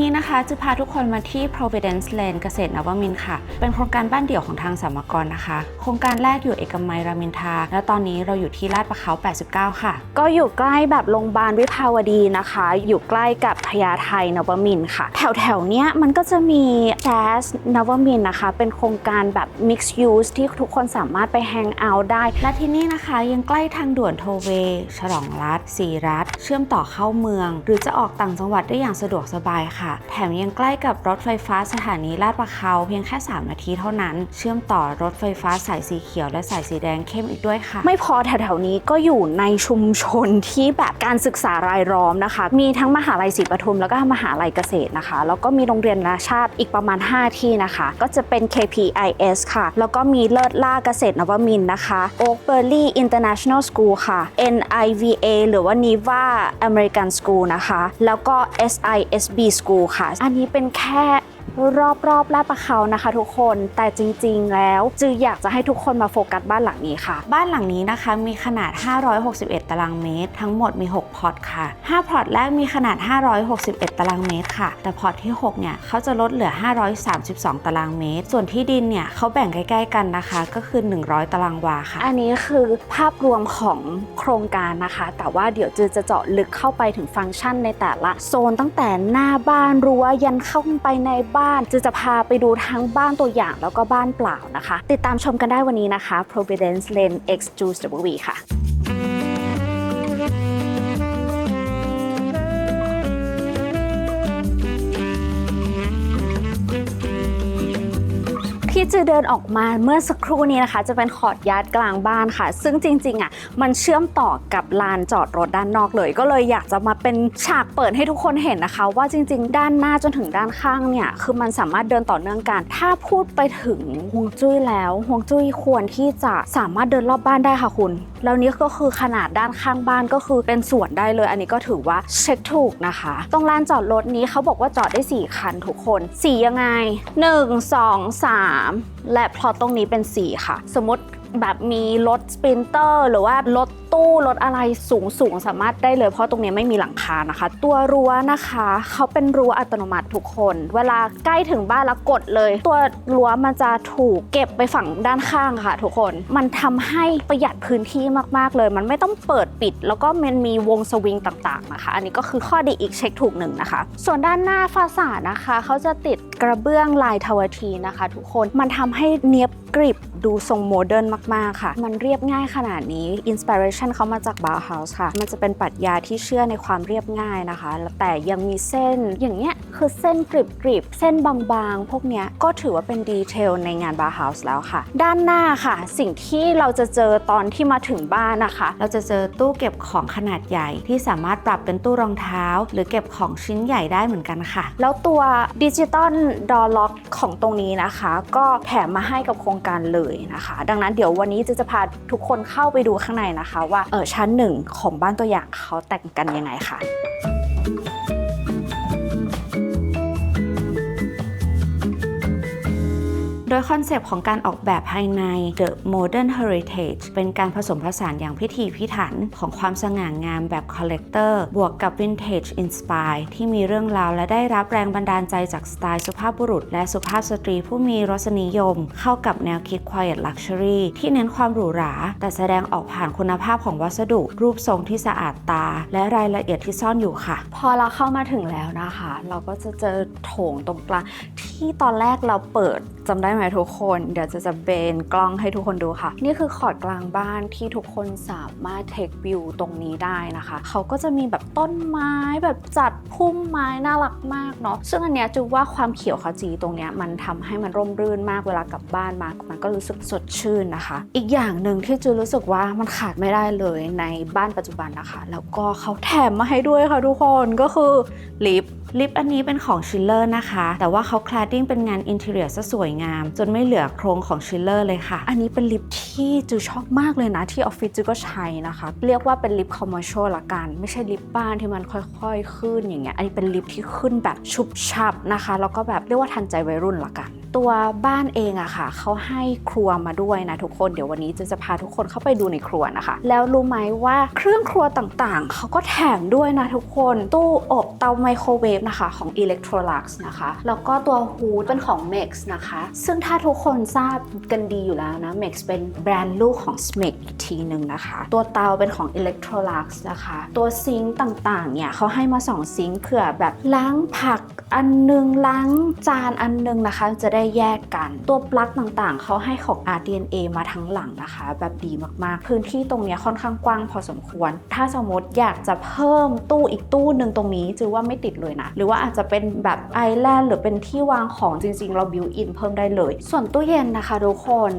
นี้นะคะจะพาทุกคนมาที่ Providence Lane เกษตรนวมินทร์ค่ะ เป็นโครงการบ้านเดี่ยวของทางสามกรนะคะ โครงการแรกอยู่เอกมัยรามอินทราและตอนนี้เราอยู่ที่ลาดประเขา89 ค่ะ ก็อยู่ใกล้แบบโรงพยาบาลวิภาวดีนะคะ อยู่ใกล้กับพญาไทนวมินทร์ค่ะ แถวแถวๆเนี้ยมันก็จะมีแจ๊สนวมินทร์นะคะ เป็นโครงการแบบ mixed use ที่ทุกคนสามารถไปแฮงเอาท์ได้ และที่นี่นะคะยังใกล้ทางด่วนโทเวย์ฉลองรัฐสีรัฐ เชื่อมต่อเข้าเมือง หรือจะออกต่างจังหวัดได้อย่างสะดวกสบายค่ะแถมยังใกล้กับรถไฟฟ้าสถานีลาดประเขาเพียงแค่ 3 นาทีเท่านั้น เชื่อมต่อรถไฟฟ้าสายสีเขียวและสายสีแดงเข้มอีกด้วยค่ะ ไม่พอแถวๆนี้ก็อยู่ในชุมชนที่แบบการศึกษารายล้อมนะคะ มีทั้งมหาลัยศรีปทุมแล้วก็มหาลัยเกษตรนะคะ แล้วก็มีโรงเรียนนานาชาติอีกประมาณ 5 ที่นะคะ ก็จะเป็น KPIS ค่ะ แล้วก็มีเลิศล่าเกษตรนวมินนะคะ Oakberry International School ค่ะ NIVA หรือว่า NIVA American School นะคะ แล้วก็ SISB School ค่ะ อันนี้เป็นแค่ รอบรอบๆลาดประเขานะคะ ทุกคนแต่จริง ๆ แล้วจืออยากจะให้ทุกคนมาโฟกัสบ้านหลังนี้ค่ะ บ้านหลังนี้นะคะมีขนาด 561 ตารางเมตร ทั้งหมดมี 6 พอร์ตค่ะ 5 พอร์ตแรกมีขนาด 561 ตารางเมตรค่ะ แต่พอร์ตที่ 6 เนี่ยเขาจะลดเหลือ 532 ตารางเมตร ส่วนที่ดินเนี่ยเขาแบ่งใกล้ ๆ กันนะคะ ก็คือ 100 ตารางวาค่ะ อันนี้คือภาพรวมของโครงการนะคะ แต่ว่าเดี๋ยวจือจะเจาะลึกเข้าไปถึงฟังก์ชันในแต่ละโซนตั้งแต่หน้าบ้านรั้วยันเข้าไปในบ้านจะจะพาไปดูทั้งบ้านตัวอย่างแล้วก็บ้านเปล่านะคะ ติดตามชมกันได้วันนี้นะคะ Providence Lane X Juice W ค่ะ จะเดินออกมาเมื่อสักครู่นี้นะคะ จะเป็นคอร์ดยาร์ดกลางบ้านค่ะ ซึ่งจริงๆอะมันเชื่อมต่อกับลานจอดรถด้านนอกเลย ก็เลยอยากจะมาเป็นฉากเปิดให้ทุกคนเห็นนะคะ ว่าจริง ๆ ด้านหน้าจนถึงด้านข้างเนี่ยคือมันสามารถเดินต่อเนื่องกัน ถ้าพูดไปถึงฮวงจุ้ยแล้วฮวงจุ้ยควรที่จะสามารถเดินรอบบ้านได้ค่ะคุณแล้วนี้ก็คือขนาดด้านข้างบ้านก็คือเป็นสวนได้เลย อันนี้ก็ถือว่าเช็คถูกนะคะ ตรงลานจอดรถนี้เขาบอกว่าจอดได้ 4 คันทุกคนสียังไง 1 2 3และพลอตตรงนี้เป็น 4 ค่ะ สมมติ แบบมีรถสปรินเตอร์หรือว่ารถตู้รถอะไรสูงสูงสามารถได้เลยเพราะตรงนี้ไม่มีหลังคานะคะ ตัวรั้วนะคะ เขาเป็นรั้วอัตโนมัติทุกคน เวลาใกล้ถึงบ้านแล้วกดเลย ตัวรั้วมันจะถูกเก็บไปฝั่งด้านข้างค่ะ ทุกคนมันทำให้ประหยัดพื้นที่มากๆเลย มันไม่ต้องเปิดปิด แล้วก็มันมีวงสวิงต่างๆนะคะ อันนี้ก็คือข้อดีอีกเช็คถูกหนึ่งนะคะ ส่วนด้านหน้าฟาสาดนะคะ เขาจะติดกระเบื้องลายทวทีนะคะ ทุกคนมันทำให้เนียบกริบ ดูทรงโมเดิร์นมาก ๆ ค่ะ มันเรียบง่ายขนาดนี้อินสปิเรชันเขามาจากบา u เฮาส์ค่ะ มันจะเป็นปรัชญาที่เชื่อในความเรียบง่ายนะคะ แต่ยังมีเส้นอย่างเงี้ยคือเส้นกริบกริบเส้นบางๆ พวกเนี้ยก็ถือว่าเป็นดีเทลในงานบา u เฮาส์แล้วค่ะ ด้านหน้าค่ะ สิ่งที่เราจะเจอตอนที่มาถึงบ้านนะคะ เราจะเจอตู้เก็บของขนาดใหญ่ที่สามารถปรับเป็นตู้รองเท้า หรือเก็บของชิ้นใหญ่ได้เหมือนกันค่ะ แล้วตัวดิจิตอลดอล็อกของตรงนี้นะคะ ก็แถมมาให้กับโครงการเลยนะคะ ดังนั้นเดี๋ยววันนี้จะจะพาทุกคนเข้าไปดูข้างในนะคะ ว่าเออชั้นหนึ่งของบ้านตัวอย่างเขาแต่งกันยังไงค่ะ โดยคอนเซปต์ของการออกแบบภายใน The Modern Heritage เป็นการผสมผสานอย่างพิถีพิถันของความสง่างามแบบ Collector บวกกับ Vintage Inspire ที่มีเรื่องราวและได้รับแรงบันดาลใจจากสไตล์สุภาพบุรุษ และสุภาพสตรีผู้มีรสนิยม เข้ากับแนวคิด Quiet Luxury ที่เน้นความหรูหรา แต่แสดงออกผ่านคุณภาพของวัสดุ รูปทรงที่สะอาดตา และรายละเอียดที่ซ่อนอยู่ค่ะ พอเราเข้ามาถึงแล้วนะคะ เราก็จะเจอโถงตรงกลางที่ตอนแรกเราเปิด จำได้ไหมทุกคน เดี๋ยวจะจะเบนกล้องให้ทุกคนดูค่ะ นี่คือขอดกลางบ้านที่ทุกคนสามารถเทควิวตรงนี้ได้นะคะ เขาก็จะมีแบบต้นไม้แบบจัดพุ่มไม้น่ารักมากเนาะ ซึ่งอันเนี้ยจูว่าความเขียวขจีตรงเนี้ยมันทำให้มันร่มรื่นมากเวลากลับบ้านมา มันก็รู้สึกสดชื่นนะคะ อีกอย่างหนึ่งที่จูรู้สึกว่ามันขาดไม่ได้เลยในบ้านปัจจุบันนะคะ แล้วก็เขาแถมมาให้ด้วยค่ะทุกคนก็คือลิฟต์ ลิปอันนี้เป็นของชิลเลอร์นะคะ แต่ว่าเขาคลาดดิ้งเป็นงานอินเทอรียซะสวยงาม จนไม่เหลือโครงของชิลเลอร์เลยค่ะ อันนี้เป็นลิปที่จูชอบมากเลยนะ ที่ออฟฟิศจูก็ใช้นะคะ เรียกว่าเป็นลิปคอมเมอร์ชลละกัน ไม่ใช่ลิปบ้านที่มันค่อยๆ ขึ้นอย่างเงี้ย อันนี้เป็นลิปที่ขึ้นแบบชุบชับนะคะ แล้วก็แบบเรียกว่าทันใจวัยรุ่นละกันตัวบ้านเองอะค่ะเขาให้ครัวมาด้วยนะทุกคนเดี๋ยววันนี้จะจะพาทุกคนเข้าไปดูในครัวนะคะ แล้วรู้ไหมว่าเครื่องครัวต่างๆ เขาก็แถมด้วยนะทุกคน ตู้อบเตาไมโครเวฟนะคะของ Electrolux นะคะ แล้วก็ตัวฮูดเป็นของ Mex นะคะ ซึ่งถ้าทุกคนทราบกันดีอยู่แล้วนะ Mex เป็นแบรนด์ลูกของ Smeg อีกทีหนึ่งนะคะ ตัวเตาเป็นของ Electrolux นะคะ ตัวซิงค์ต่างๆเนี่ยเขาให้มาสองซิงค์เผื่อแบบล้างผักอันนึงล้างจานอันนึงนะคะ จะได้แยกกัน ตัวปลั๊กต่างๆ เขาให้ของ RDNA มาทั้งหลังนะคะ แบบดีมากๆ พื้นที่ตรงนี้ค่อนข้างกว้างพอสมควร ถ้าสมมติอยากจะเพิ่มตู้อีกตู้หนึ่งตรงนี้จือว่าไม่ติดเลยนะ หรือว่าอาจจะเป็นแบบไอแลนด์หรือเป็นที่วางของจริงๆ เราบิวอินเพิ่มได้เลย ส่วนตู้เย็นนะคะทุกคน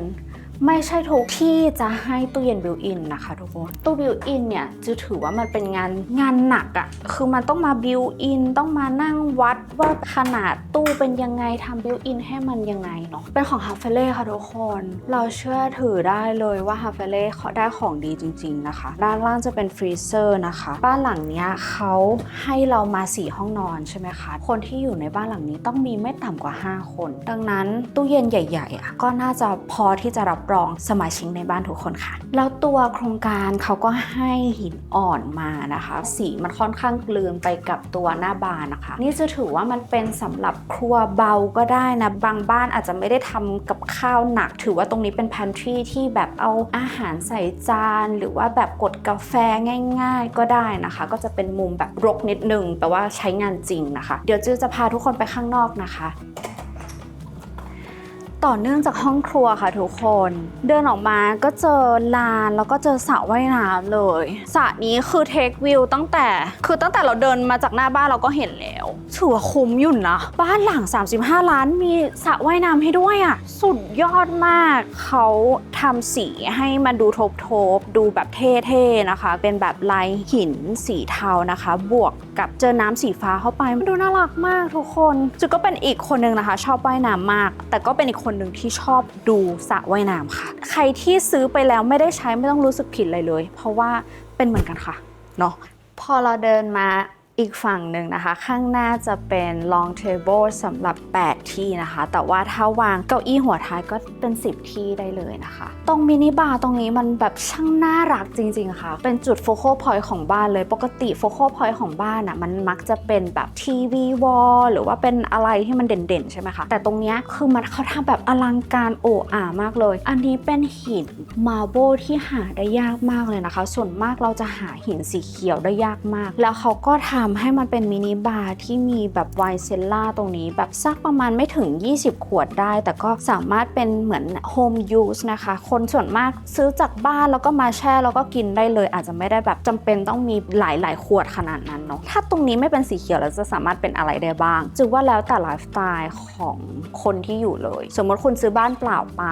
ไม่ใช่ทุกที่จะให้ตู้เย็นบิวอินนะคะทุกคนตู้บิวอินเนี่ยจะถือว่ามันเป็นงานงานหนักอะคือมันต้องมาบิวอินต้องมานั่งวัดว่าขนาดตู้เป็นยังไงทำบิวอินให้มันยังไงเนาะเป็นของฮาเฟเล่ค่ะทุกคน เราเชื่อถือได้เลยว่าฮาเฟเล่เขาได้ของดีจริง ๆนะคะ ด้านล่างจะเป็นฟรีเซอร์นะคะ บ้านหลังเนี้ยเขาให้เรามา4ห้องนอนใช่ไหมคะคนที่อยู่ในบ้านหลังนี้ต้องมีไม่ต่ำกว่า 5 คน ดังนั้นตู้เย็นใหญ่ๆอะก็น่าจะพอที่จะรับรองสมาชิกในบ้านทุกคนค่ะ แล้วตัวโครงการเขาก็ให้หินอ่อนมานะคะ สีมันค่อนข้างกลืนไปกับตัวหน้าบานนะคะ นี่จะถือว่ามันเป็นสำหรับครัวเบาก็ได้นะบางบ้านอาจจะไม่ได้ทำกับข้าวหนัก ถือว่าตรงนี้เป็น pantry ที่แบบเอาอาหารใส่จานหรือว่าแบบกดกาแฟง่ายๆ ก็ได้นะคะ ก็จะเป็นมุมแบบรกนิดนึงแปลว่าใช้งานจริงนะคะ เดี๋ยวจือจะพาทุกคนไปข้างนอกนะคะ ต่อเนื่องจากห้องครัวค่ะทุกคน เดินออกมาก็เจอลานแล้วก็เจอสระว่ายน้ำเลยสระนี้คือเทควิวตั้งแต่ คือตั้งแต่เราเดินมาจากหน้าบ้านเราก็เห็นแล้ว ถือว่าคุ้มอยู่นะ บ้านหลัง 35 ล้านมีสระว่ายน้ำให้ด้วยอะ สุดยอดมาก เขาทำสีให้มันดูทบๆดูแบบเท่ๆนะคะ เป็นแบบลายหินสีเทานะคะ บวกกับเจอน้ำสีฟ้าเข้าไป มันดูน่ารักมากทุกคน จุดก็เป็นอีกคนนึงนะคะ ชอบว่ายน้ำมาก แต่ก็เป็นอีกคนหนึ่งที่ชอบดูสระว่ายน้ำค่ะ ใครที่ซื้อไปแล้วไม่ได้ใช้ไม่ต้องรู้สึกผิดอะไรเลย เพราะว่าเป็นเหมือนกันค่ะเนาะพอเราเดินมา อีกฝั่งหนึ่งนะคะ ข้างหน้าจะเป็น long table สำหรับ 8 ที่นะคะ แต่ว่าถ้าวางเก้าอี้หัวท้ายก็เป็น 10 ที่ได้เลยนะคะ ตรงมินิบาร์ตรงนี้มันแบบช่างน่ารักจริง ๆ ค่ะ เป็นจุดโฟกัสพอยต์ของบ้านเลย ปกติโฟกัสพอยต์ของบ้านอะมันมักจะเป็นแบบทีวีวอลหรือว่าเป็นอะไรที่มันเด่นๆ ใช่ไหมคะ แต่ตรงเนี้ยคือมันเขาทำแบบอลังการโอ้อามากเลย อันนี้เป็นหินมาร์เบที่หาได้ยากมากเลยนะคะ ส่วนมากเราจะหาหินสีเขียวได้ยากมาก แล้วเขาก็ทำให้มันเป็นมินิบาร์ที่มีแบบไวน์เซลล่าตรงนี้ แบบสักประมาณไม่ถึง 20 ขวดได้ แต่ก็สามารถเป็นเหมือนโฮมยูสนะคะ คนส่วนมากซื้อจากบ้านแล้วก็มาแช่แล้วก็กินได้เลย อาจจะไม่ได้แบบจำเป็นต้องมีหลาย ๆ ขวดขนาดนั้นเนาะถ้าตรงนี้ไม่เป็นสีเขียวแล้วจะสามารถเป็นอะไรได้บ้างจือว่าแล้วแต่ไลฟ์สไตล์ของคนที่อยู่เลย สมมติคุณซื้อบ้านเปล่าไป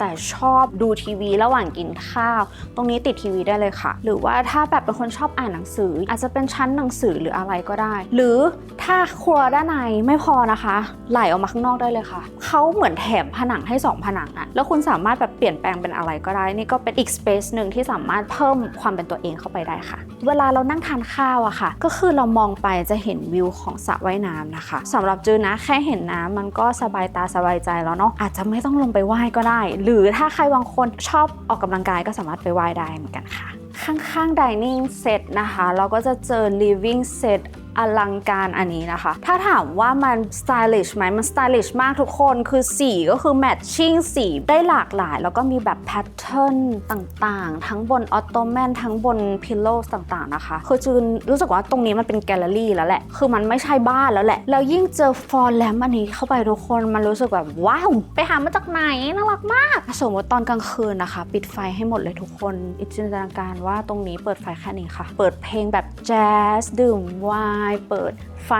แต่ชอบดูทีวีระหว่างกินข้าว ตรงนี้ติดทีวีได้เลยค่ะ หรือว่าถ้าแบบเป็นคนชอบอ่านหนังสือ อาจจะเป็นชั้นหนังสือหรืรืออะไรก็ได้ หรือถ้าครัวด้านในไม่พอนะคะ ไหลออกมาข้างนอกได้เลยค่ะ เขาเหมือนแถมผนังให้ 2 ผนังอะแล้วคุณสามารถแบบเปลี่ยนแปลงเป็นอะไรก็ได้ นี่ก็เป็นอีกสเปซหนึ่งที่สามารถเพิ่มความเป็นตัวเองเข้าไปได้ค่ะ เวลาเรานั่งทานข้าวอะค่ะ ก็คือเรามองไปจะเห็นวิวของสระว่ายน้ำนะคะสำหรับจือนะแค่เห็นน้ำมันก็สบายตาสบายใจแล้วเนาะอาจจะไม่ต้องลงไปว่ายก็ได้ หรือถ้าใครบางคนชอบออกกำลังกายก็สามารถไปว่ายได้เหมือนกันค่ะ ข้างๆ dining set นะคะ เราก็จะเจอ living set อลังการอันนี้นะคะ ถ้าถามว่ามัน stylish ไหมมัน stylish มากทุกคนคือสีก็คือ matching สีได้หลากหลาย แล้วก็มีแบบ pattern ต่างๆ ทั้งบน ottoman ทั้งบน pillows ต่างๆนะคะ คือจืนรู้สึกว่าตรงนี้มันเป็นแกลเลอรี่แล้วแหละ คือมันไม่ใช่บ้านแล้วแหละ แล้วยิ่งเจอฟอนแลมอันนี้เข้าไปทุกคนมันรู้สึกแบบว้าวไปหามาจากไหนน่ารักมาก สมมติตอนกลางคืนนะคะ ปิดไฟให้หมดเลยทุกคนอิจินตนาการว่าตรงนี้เปิดไฟแค่นี้ค่ะ เปิดเพลงแบบแจ๊สดื่มไวน์ายเปิดไฟ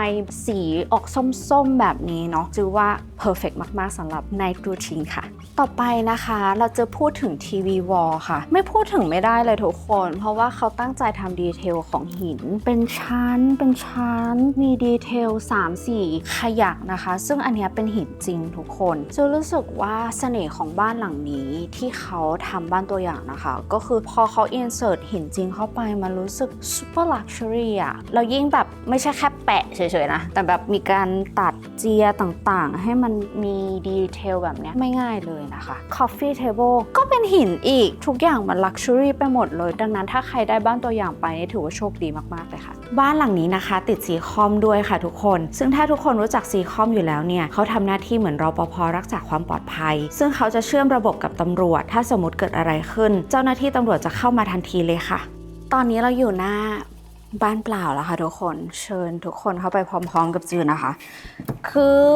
สีออกส้มๆ แบบนี้เนาะจือว่า perfect มากๆสำหรับ night routine ค่ะ ต่อไปนะคะเราจะพูดถึงทีวีวอลค่ะ ไม่พูดถึงไม่ได้เลยทุกคน เพราะว่าเขาตั้งใจทำดีเทลของหิน เป็นชั้น เป็นชั้น มีดีเทล 3-4 ขยักนะคะ ซึ่งอันนี้เป็นหินจริงทุกคนจะรู้สึกว่าเสน่ห์ของบ้านหลังนี้ที่เขาทำบ้านตัวอย่างนะคะ ก็คือพอเขา insert หินจริงเข้าไปมันรู้สึก super luxury อะเรายิ่งแบบไม่ใช่แค่แปะเฉยๆนะ แต่แบบมีการตัดเจียต่างๆ ให้มันมีดีเทลแบบเนี้ยไม่ง่ายเลยนะคะ Coffee Table ก็เป็นหินอีก ทุกอย่างมันลักชัวรี่ไปหมดเลย ดังนั้นถ้าใครได้บ้านตัวอย่างไปนี่ถือว่าโชคดีมากๆเลยค่ะ บ้านหลังนี้นะคะ ติดซีคอมด้วยค่ะทุกคน ซึ่งถ้าทุกคนรู้จักซีคอมอยู่แล้วเนี่ยเขาทำหน้าที่เหมือนรอปภรักษาความปลอดภัย ซึ่งเขาจะเชื่อมระบบกับตำรวจ ถ้าสมมติเกิดอะไรขึ้น เจ้าหน้าที่ตำรวจจะเข้ามาทันทีเลยค่ะ ตอนนี้เราอยู่หน้า บ้านเปล่าแล้วค่ะทุกคนเชิญทุกคนเข้าไปพร้อม ๆ กับจือนะคะ คือ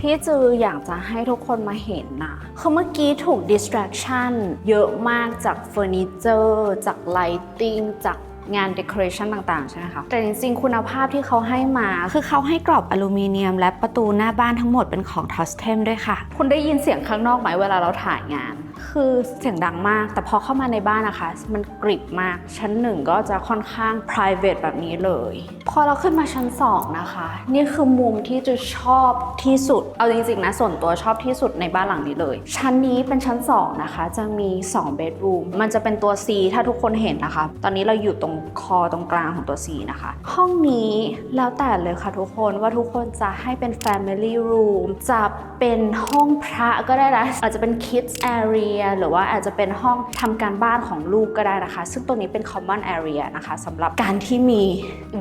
ที่จืออยากจะให้ทุกคนมาเห็นนะคือเมื่อกี้ถูก distraction เยอะมากจากเฟอร์นิเจอร์จาก lighting จากงาน decoration ต่าง ๆ ใช่ไหมคะ แต่จริง ๆ คุณภาพที่เขาให้มา คือเขาให้กรอบอลูมิเนียม และประตูหน้าบ้านทั้งหมดเป็นของทอสเทมด้วยค่ะ คุณได้ยินเสียงข้างนอกไหมเวลาเราถ่ายงาน คือเสียงดังมาก แต่พอเข้ามาในบ้านนะคะ มันกริบมาก ชั้นหนึ่งก็จะค่อนข้าง private แบบนี้เลย พอเราขึ้นมาชั้น2นะคะ นี่คือมุมที่จะชอบที่สุด เอาจริงๆนะ ส่วนตัวชอบที่สุดในบ้านหลังนี้เลย ชั้นนี้เป็นชั้น2นะคะ จะมี2 bedroom มันจะเป็นตัว C ถ้าทุกคนเห็นนะคะ ตอนนี้เราอยู่ตรงคอตรงกลางของตัว C นะคะ ห้องนี้แล้วแต่เลยค่ะทุกคนว่าทุกคนจะให้เป็น family room จะเป็นห้องพระก็ได้นะอาจจะเป็น kids area หรือว่าอาจจะเป็นห้องทำการบ้านของลูกก็ได้นะคะ ซึ่งตรงนี้เป็น common area นะคะสำหรับการที่มี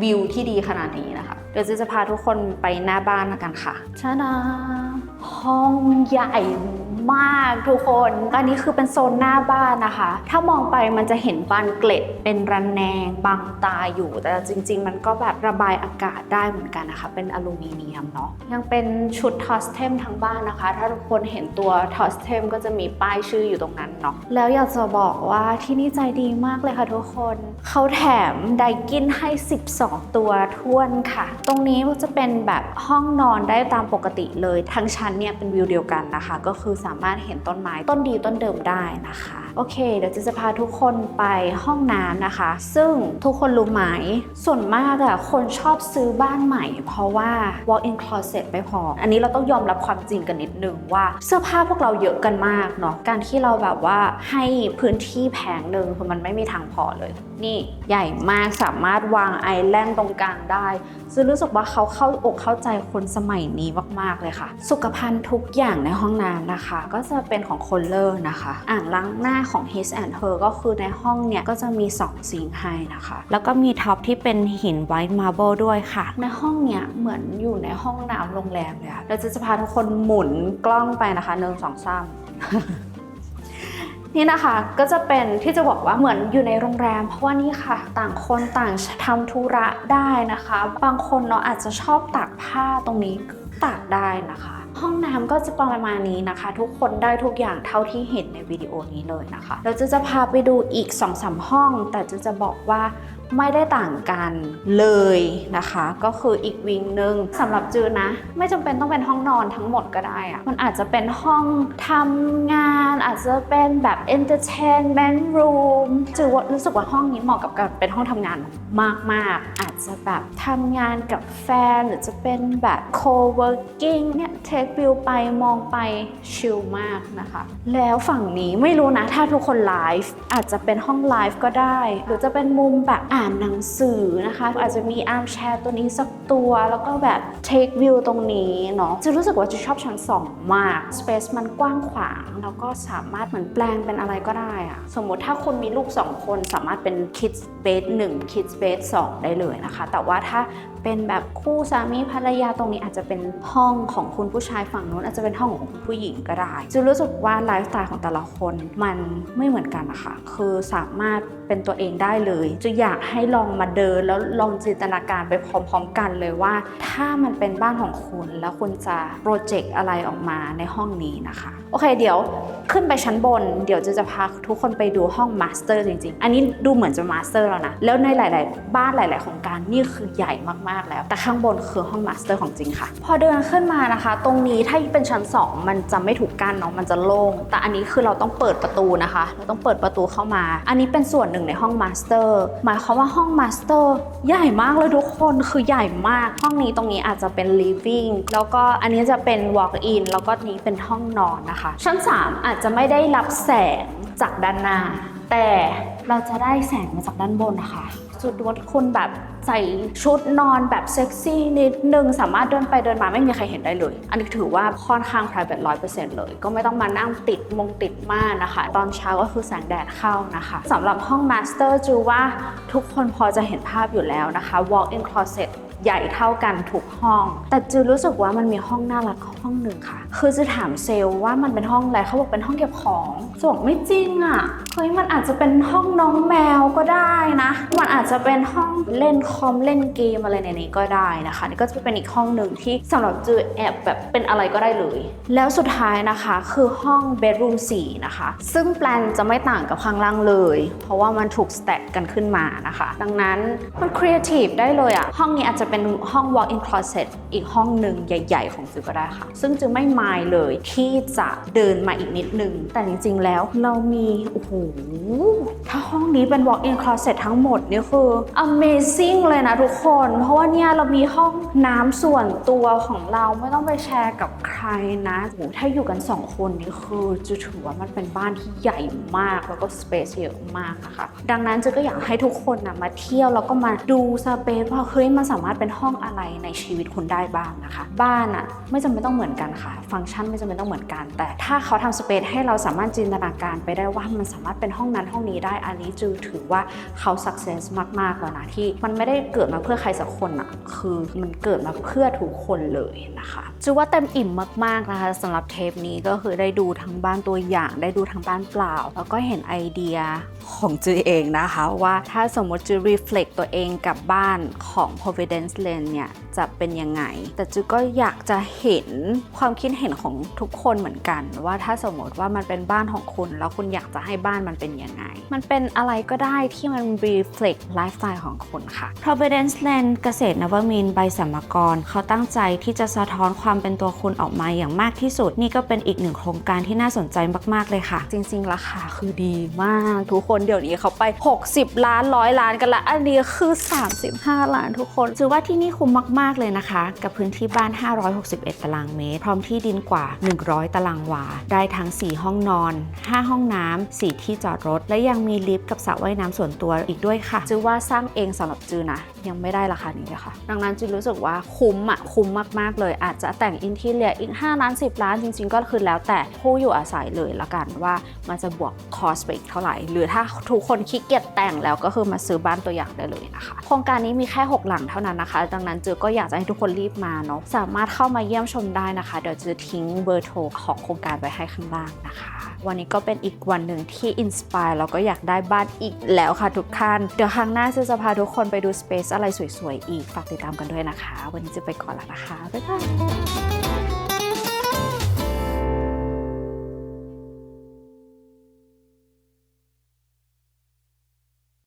วิวที่ดีขนาดนี้นะคะ เดี๋ยวจะพาทุกคนไปหน้าบ้านกันค่ะชาดาห้องใหญ่ มากทุกคน อันนี้คือเป็นโซนหน้าบ้านนะคะ ถ้ามองไปมันจะเห็นบานเกล็ดเป็นระแนงบังตาอยู่ แต่จริง ๆ มันก็แบบระบายอากาศได้เหมือนกันนะคะ เป็นอลูมิเนียมเนาะ ยังเป็นชุดทอสเทมทั้งบ้านนะคะ ถ้าทุกคนเห็นตัวทอสเทมก็จะมีป้ายชื่ออยู่ตรงนั้นเนาะ แล้วอยากจะบอกว่าที่นี่ใจดีมากเลยค่ะทุกคน เขาแถมไดกินให้ 12 ตัวท้วนค่ะ ตรงนี้จะเป็นแบบห้องนอนได้ตามปกติเลย ทั้งชั้นเนี่ยเป็นวิวเดียวกันนะคะ ก็คือสามารถเห็นต้นไม้ต้นดีต้นเดิมได้นะคะ โอเค เดี๋ยวจะจะพาทุกคนไปห้องน้ำนะคะ ซึ่งทุกคนรู้ไหม ส่วนมากอะคนชอบซื้อบ้านใหม่ เพราะว่า walk-in closet ไม่พอ อันนี้เราต้องยอมรับความจริงกันนิดนึงว่าเสื้อผ้าพวกเราเยอะกันมากเนาะ การที่เราแบบว่าให้พื้นที่แผงหนึ่งคือมันไม่มีทางพอเลย นี่ใหญ่มากสามารถวางไอแลนด์ตรงกลางได้ซึ่งรู้สึกว่าเขาเข้าอกเข้าใจคนสมัยนี้มาก ๆ เลยค่ะ สุขภัณฑ์ทุกอย่างในห้องน้ำนะคะ ก็จะเป็นของคนเลอร์นะคะ อ่างล้างหน้าของ His and Her ก็คือในห้องเนี่ยก็จะมี 2 ซิงค์ให้นะคะ แล้วก็มีท็อปที่เป็นหินไวท์มาร์เบิลด้วยค่ะ ในห้องเนี่ยเหมือนอยู่ในห้องน้ำโรงแรมเลยค่ะเราจะจะพาทุกคนหมุนกล้องไปนะคะหนึ่งสองสามนี่นะคะก็จะเป็นที่จะบอกว่าเหมือนอยู่ในโรงแรม เพราะว่านี่ค่ะ ต่างคนต่างทำธุระได้นะคะ บางคนเนาะอาจจะชอบตากผ้าตรงนี้ตากได้นะคะ ห้องน้ำก็จะประมาณนี้นะคะ ทุกคนได้ทุกอย่างเท่าที่เห็นในวิดีโอนี้เลยนะคะเราจะจะพาไปดูอีก2อสห้อง แต่จะจะบอกว่า ไม่ได้ต่างกันเลยนะคะ ก็คืออีกวิงหนึ่งสำหรับจือนะ ไม่จำเป็นต้องเป็นห้องนอนทั้งหมดก็ได้อะมันอาจจะเป็นห้องทำงาน อาจจะเป็นแบบ entertainment room จือว่ารู้สึกว่าห้องนี้เหมาะกับการเป็นห้องทำงานมาก ๆ อาจจะแบบทำงานกับแฟน หรือจะเป็นแบบ co-working เนี่ย take view ไปมองไปชิลมากนะคะ แล้วฝั่งนี้ไม่รู้นะ ถ้าทุกคนไลฟ์อาจจะเป็นห้องไลฟ์ก็ได้ หรือจะเป็นมุมแบบอ่านหนังสือนะคะ อาจจะมีอาร์มแชร์ตัวนี้สักตัว แล้วก็แบบ take view ตรงนี้เนาะจะรู้สึกว่าจะชอบชั้น2มาก space มันกว้างขวาง แล้วก็สามารถเหมือนแปลงเป็นอะไรก็ได้อะสมมติถ้าคุณมีลูก 2 คนสามารถเป็น kids bed 1 kids bed 2ได้เลยนะคะ แต่ว่าถ้าเป็นแบบคู่สามีภรรยาตรงนี้อาจจะเป็นห้องของคุณผู้ชายฝั่งนู้นอาจจะเป็นห้องของคุณผู้หญิงก็ได้จะรู้สึกว่าไลฟ์สไตล์ของแต่ละคนมันไม่เหมือนกันนะคะคือสามารถเป็นตัวเองได้เลย จะอยากให้ลองมาเดินแล้วลองจินตนาการไปพร้อมๆกันเลยว่า ถ้ามันเป็นบ้านของคุณแล้วคุณจะโปรเจกต์อะไรออกมาในห้องนี้นะคะ โอเคเดี๋ยวขึ้นไปชั้นบน เดี๋ยวจะจะพาทุกคนไปดูห้องมาสเตอร์จริงๆ อันนี้ดูเหมือนจะมาสเตอร์แล้วนะ แล้วในหลาย ๆ บ้านหลายๆโครงการนี่คือใหญ่มากๆแล้ว แต่ข้างบนคือห้องมาสเตอร์ของจริงค่ะ พอเดินขึ้นมานะคะ ตรงนี้ถ้าเป็นชั้น 2 มันจะไม่ถูกกั้นเนาะมันจะโล่ง แต่อันนี้คือเราต้องเปิดประตูนะคะ เราต้องเปิดประตูเข้ามา อันนี้เป็นส่วนหนึ่งในห้องมาสเตอร์หมายความว่าห้องมาสเตอร์ใหญ่มากเลยทุกคนคือใหญ่มาก ห้องนี้ตรงนี้อาจจะเป็น living แล้วก็อันนี้จะเป็น walk in แล้วก็นี้เป็นห้องนอนนะคะ ชั้น 3 อาจจะไม่ได้รับแสงจากด้านหน้าแต่เราจะได้แสงมาจากด้านบนนะคะ จุดว่าคุณแบบใส่ชุดนอนแบบเซ็กซี่นิดนึง สามารถเดินไปเดินมาไม่มีใครเห็นได้เลย อันนี้ถือว่าค่อนข้าง private 100%เปอร์เซ็นต์เลย ก็ไม่ต้องมานั่งติดมงติดม่านนะคะ ตอนเช้าก็คือแสงแดดเข้านะคะสำหรับห้อง master จูว่าทุกคนพอจะเห็นภาพอยู่แล้วนะคะ walk-in closet ใหญ่เท่ากันทุกห้อง แต่จือรู้สึกว่ามันมีห้องน่ารักห้องหนึ่งค่ะ คือจะถามเซลล์ว่ามันเป็นห้องอะไรเขาบอกเป็นห้องเก็บของจะบอกไม่จริงอะ่ะเฮ้ยมันอาจจะเป็นห้องน้องแมวก็ได้นะ มันอาจจะเป็นห้องเล่นคอมเล่นเกมอะไรในนี้ก็ได้นะคะ นี่ก็จะเป็นอีกห้องหนึ่งที่สำหรับจือแอบแบบเป็นอะไรก็ได้เลย แล้วสุดท้ายนะคะคือห้อง bedroom 4นะคะ ซึ่งแปลนจะไม่ต่างกับข้างล่างเลย เพราะว่ามันถูกสแต็กกันขึ้นมานะคะ ดังนั้นมันครีเอทีฟได้เลยอะห้องนี้อาจจะเป็นห้อง walk-in closet อีกห้องหนึ่งใหญ่ ๆ ของจือก็ได้ค่ะซึ่งจือไม่มายเลยที่จะเดินมาอีกนิดนึง แต่จริงๆแล้วเรามีโอ้โหถ้าห้องนี้เป็น walk-in closet ทั้งหมดนี่คือ amazing เลยนะทุกคน เพราะว่าเนี่ยเรามีห้องน้ำส่วนตัวของเราไม่ต้องไปแชร์กับใครนะโอ้โหถ้าอยู่กันสองคนนี่คือจะถือว่ามันเป็นบ้านที่ใหญ่มากแล้วก็ space เยอะมากนะคะดังนั้นจือก็อยากให้ทุกคนนะมาเที่ยวแล้วก็มาดูสเปซว่าเฮ้ยมันสามารถเป็นห้องอะไรในชีวิตคุณได้บ้างนะคะ บ้านอะไม่จำเป็นต้องเหมือนกันค่ะ ฟังก์ชันไม่จำเป็นต้องเหมือนกัน แต่ถ้าเขาทำสเปซให้เราสามารถจินตนาการไปได้ว่ามันสามารถเป็นห้องนั้นห้องนี้ได้อันนี้จือถือว่าเขา success มากๆแล้วนะที่ มันไม่ได้เกิดมาเพื่อใครสักคนอะคือมันเกิดมาเพื่อทุกคนเลยนะคะจือว่าเต็มอิ่มมากๆนะคะสำหรับเทปนี้ก็คือได้ดูทั้งบ้านตัวอย่างได้ดูทั้งบ้านเปล่า แล้วก็เห็นไอเดียของจือเองนะคะว่าถ้าสมมติจือ reflect ตัวเองกับบ้านของ Providence Lane เนี่ยจะเป็นยังไง แต่จือก็อยากจะเห็นความคิดเห็นของทุกคนเหมือนกัน ว่าถ้าสมมติว่ามันเป็นบ้านของคุณ แล้วคุณอยากจะให้บ้านมันเป็นยังไง มันเป็นอะไรก็ได้ที่มัน reflect ไลฟ์สไตล์ของคุณค่ะ Providence Land เกษตรนวมินทร์ใบสัมมกรเขาตั้งใจที่จะสะท้อนความเป็นตัวคุณออกมาอย่างมากที่สุด นี่ก็เป็นอีกหนึ่งโครงการที่น่าสนใจมาก ๆ เลยค่ะ จริง ๆ ราคาคือดีมาก ทุกคนเดี๋ยวนี้เขาไป 60 ล้านร้อยล้านกันละ อันนี้คือ 35 ล้านทุกคนถือว่าที่นี่คุ้มมาก ๆ เลยนะคะ กับพื้นที่บ้าน 561 ตารางเมตร พร้อมที่ดินกว่า 100 ตารางวา ได้ทั้ง 4 ห้องนอน 5 ห้องน้ำ 4 ที่จอดรถ และยังมีลิฟต์กับสระว่ายน้ำส่วนตัวอีกด้วยค่ะจือว่าสร้างเองสำหรับจือนะยังไม่ได้ราคานี้เลยค่ะ ดังนั้นจือรู้สึกว่าคุ้มอะคุ้มมากๆเลย อาจจะแต่งอินทีเรียอีก 5 ล้าน 10 ล้านจริง ๆ ก็คือแล้วแต่ผู้อยู่อาศัยเลยละกันว่ามันจะบวกคอสไปอีกเท่าไหร่ หรือถ้าทุกคนขี้เกียจแต่งแล้วก็คือมาซื้อบ้านตัวอย่างได้เลยนะคะ โครงการนี้มีแค่ 6 หลังเท่านั้นนะคะ ดังนั้นจือก็อยากจะให้ทุกคนรีบมาเนาะสามารถเข้ามาเยี่ยมชมได้นะคะ เดี๋ยวจือทิ้งเบอร์โทรของโครงการไว้ให้ข้างล่างนะคะวันนี้ก็เป็นอีกวันหนึ่งที่อินสปายแล้วก็อยากได้บ้านอีกแล้วค่ะทุกท่านเดี๋ยวครั้งหน้าจือจะพาทุกคนไปดูสเปซอะไรสวยๆอีกฝากติดตามกันด้วยนะคะ วันนี้จะไปก่อนแล้วนะคะบ๊ายบาย